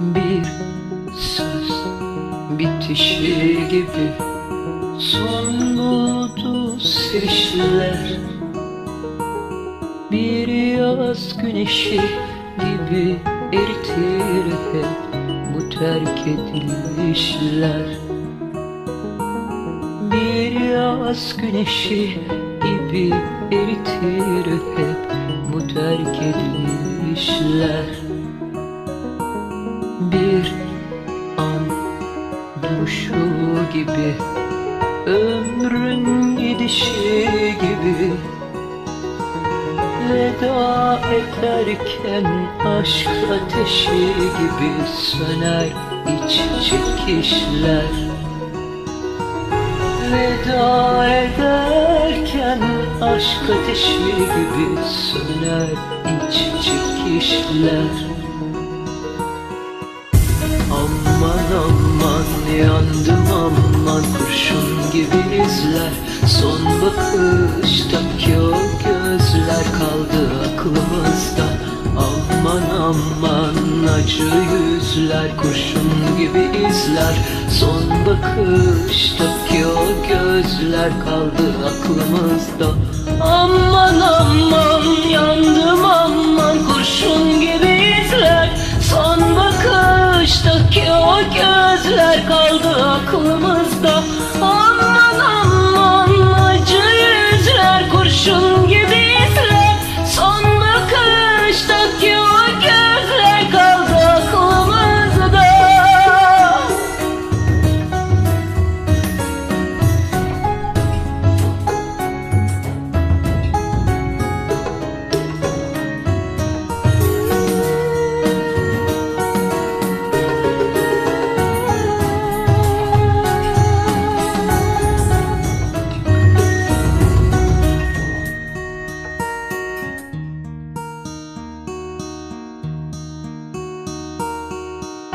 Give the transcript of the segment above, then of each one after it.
Bir söz bitişi gibi. Son buldu sevişler Bir yaz güneşi gibi eritir hep Bu terk edilişler Bir yaz güneşi gibi eritir hep Bu terk edilişler Gidişi gibi. Veda ederken aşk ateşi gibi Söner iç çekişler. Veda ederken aşk ateşi gibi Söner iç çekişler. Aman aman yandım aman kurşun gibi izler Son bakıştaki o gözler kaldı aklımızda. Aman aman acı yüzler kurşun gibi izler Son bakıştaki o gözler kaldı aklımızda. Aman aman yandım aman kurşun gözler kaldı aklımızda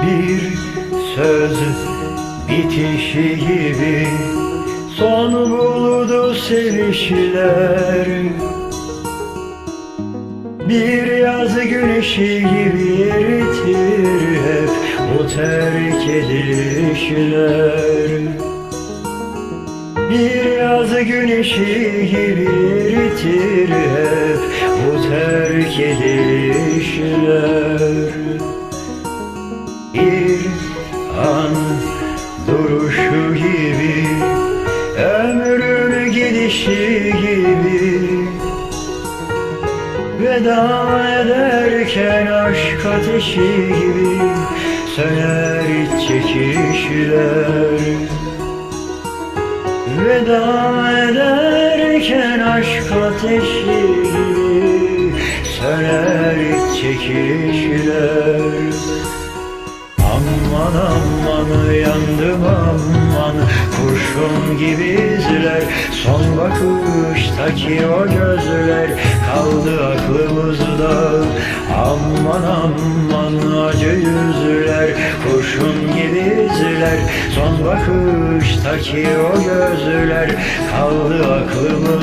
Bir söz bitişi gibi. Son buldu sevişler Bir yaz güneşi gibi eritir hep Bu terk edilişler Bir yaz güneşi gibi eritir hep Bu terk edilişler Veda ederken aşk ateşi gibi Söner iç çekişler. Veda ederken aşk ateşi gibi Söner iç çekişler. Aman aman yandım aman Kurşun gibi izler Son bakıştaki o gözler Kaldı aklımızda. Aman aman acı yüzler Kurşun gibi izler Son bakıştaki o gözler Kaldı aklımızda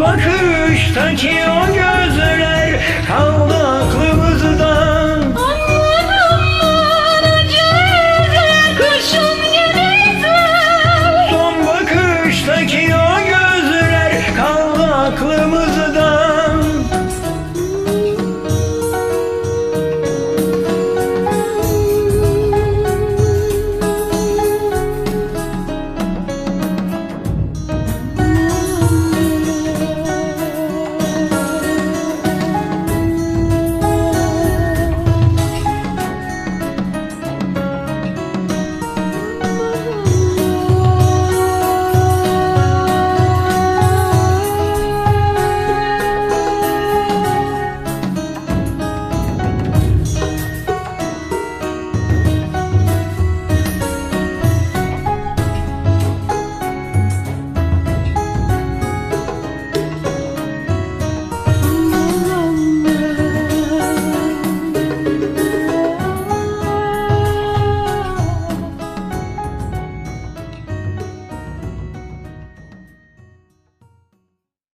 bakıştaki o gözler kavga